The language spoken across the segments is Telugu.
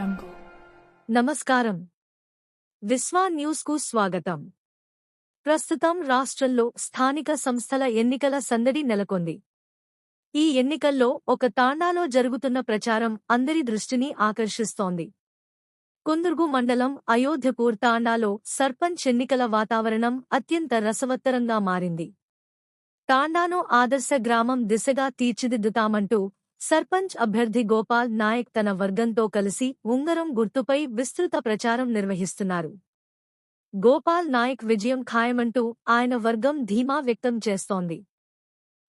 jungle. నమస్కారం. విశ్వా న్యూస్కు స్వాగతం. ప్రస్తుతం రాష్ట్రంలో స్థానిక సంస్థల ఎన్నికల సందడి నెలకొంది. ఈ ఎన్నికల్లో ఒక తాండాలో జరుగుతున్న ప్రచారం అందరి దృష్టిని ఆకర్షిస్తోంది. కుందుర్గు మండలం అయోధ్యపూర్ తాండాలో సర్పంచ్ ఎన్నికల వాతావరణం అత్యంత రసవత్తరంగా మారింది. తాండాను ఆదర్శ గ్రామం దిశగా తీర్చిదిద్దుతామంటూ సర్పంచ్ అభ్యర్థి గోపాల్ నాయక్ తన వర్గంతో కలిసి ఉంగరం గుర్తుపై విస్తృత ప్రచారం నిర్వహిస్తున్నారు. గోపాల్ నాయక్ విజయం ఖాయమంటూ ఆయన వర్గం ధీమా వ్యక్తం చేస్తోంది.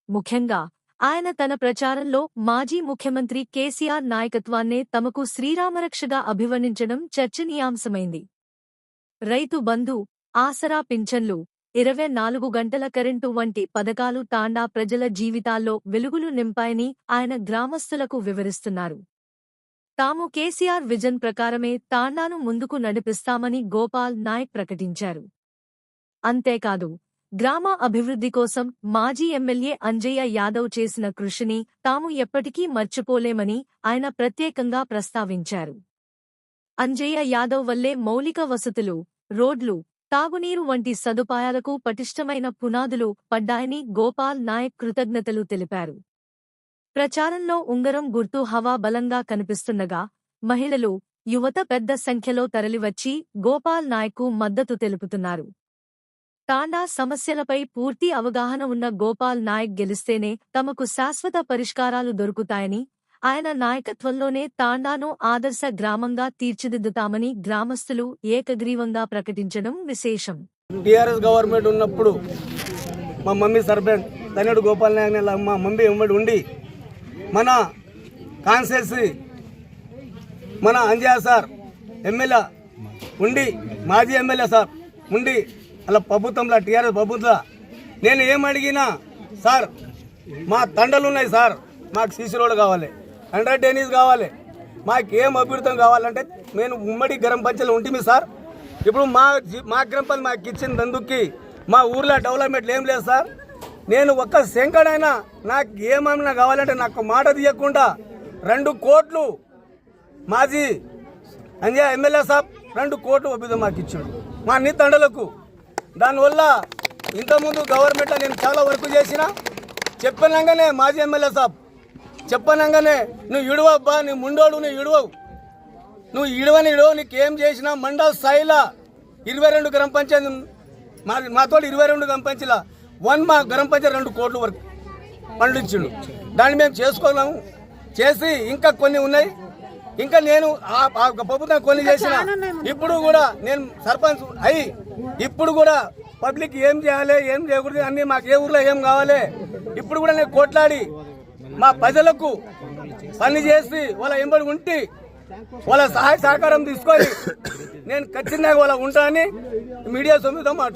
ముఖ్యంగా ఆయన తన ప్రచారంలో మాజీ ముఖ్యమంత్రి కేసీఆర్ నాయకత్వాన్నే తమకు శ్రీరామరక్షగా అభివర్ణించడం చర్చనీయాంశమైంది. రైతు బంధు ఆసరా పింఛన్లు ఇరవై నాలుగు గంటల కరెంటు వంటి పథకాలు తాండా ప్రజల జీవితాల్లో వెలుగులు నింపాయని ఆయన గ్రామస్తులకు వివరిస్తున్నారు. తాము కేసీఆర్ విజన్ ప్రకారమే తాండాను ముందుకు నడిపిస్తామని గోపాల్ నాయక్ ప్రకటించారు. అంతేకాదు గ్రామ అభివృద్ధి కోసం మాజీ ఎమ్మెల్యే అంజయ్య యాదవ్ చేసిన కృషిని తాము ఎప్పటికీ మర్చిపోలేమని ఆయన ప్రత్యేకంగా ప్రస్తావించారు. అంజయ్య యాదవ్ వల్లే మౌలిక వసతులు రోడ్లు తాగునీరు వంటి సదుపాయాలకు పటిష్టమైన పునాదులు పడ్డాయని గోపాల్ నాయక్ కృతజ్ఞతలు తెలిపారు. ప్రచారంలో ఉంగరం గుర్తు హవా బలంగా కనిపిస్తుండగా మహిళలు యువత పెద్ద సంఖ్యలో తరలివచ్చి గోపాల్ నాయక్కు మద్దతు తెలుపుతున్నారు. తాండా సమస్యలపై పూర్తి అవగాహన ఉన్న గోపాల్ నాయక్ గెలిస్తేనే తమకు శాశ్వత పరిష్కారాలు దొరుకుతాయని ఆయన నాయకత్వంలోనే తాండాను ఆదర్శ గ్రామంగా తీర్చిదిద్దుతామని గ్రామస్తులు ఏకగ్రీవంగా ప్రకటించడం విశేషం. టీఆర్ఎస్ గవర్నమెంట్ ఉన్నప్పుడు మా మమ్మీ సర్పంచ్ ధనుడు గోపాల్ నాయక్ మా మమ్మీ ఉమ్మడి ఉండి మన కాన్సెస్ మన అంజయ్య సార్ ఎమ్మెల్యే ఉండి మాజీ ఎమ్మెల్యే సార్ ఉండి అలా ప్రభుత్వంలో టీఆర్ఎస్ ప్రభుత్వం నేను ఏం అడిగినా సార్ మా తండలు ఉన్నాయి సార్ మాకు సీసీ రోడ్డు కావాలి. హండ్రెడ్ డేనీస్ కావాలి. మాకు ఏం అభివృద్ధం కావాలంటే నేను ఉమ్మడి గరం పంచాయతీలో ఉంటుంది సార్. ఇప్పుడు మా మా గ్రామ పంచాయతీ మాకు ఇచ్చిన దందుకి మా ఊర్లో డెవలప్మెంట్ ఏం లేదు సార్. నేను ఒక్క శంకడైనా నాకు ఏమైనా కావాలంటే నాకు మాట తీయకుండా రెండు కోట్లు మాజీ అంజయ్ ఎమ్మెల్యే సాబ్ రెండు కోట్లు ఒప్పిద మాకు ఇచ్చాడు. మా అన్ని తండలకు దానివల్ల ఇంతకుముందు గవర్నమెంట్లో నేను చాలా వర్క్ చేసిన చెప్పినాగానే మాజీ ఎమ్మెల్యే సాబ్ చెప్పనంగానే నువ్వు ఇడువబ్బా నీ ముండోడు నువ్వు ఇడువవు. నువ్వు ఇడవని ఇడవ నీకు ఏం చేసినా మండల స్థాయిలో ఇరవై రెండు గ్రామ పంచాయతీ మా మాతో ఇరవై రెండు గ్రామ పంచాయతీల. వన్ మా గ్రామ పంచాయతీ రెండు కోట్ల వరకు పండించిండు దాన్ని మేము చేసుకోలేము. చేసి ఇంకా కొన్ని ఉన్నాయి. ఇంకా నేను ఆ- ఆ ప్రభుత్వం కొన్ని చేసిన ఇప్పుడు కూడా నేను సర్పంచ్ అయి ఇప్పుడు కూడా పబ్లిక్ ఏం చేయాలి ఏం చేయకూడదు అన్ని మాకు ఏ ఊర్లో ఏం కావాలి. ఇప్పుడు కూడా నేను కొట్లాడి మా ప్రజలకు పని చేసి వాళ్ళ ఎంబడి ఉంటి వాళ్ళ సహాయ సహకారం తీసుకొని నేను ఖచ్చితంగా వాళ్ళ ఉంటానని మీడియా సొమ్మితో మాట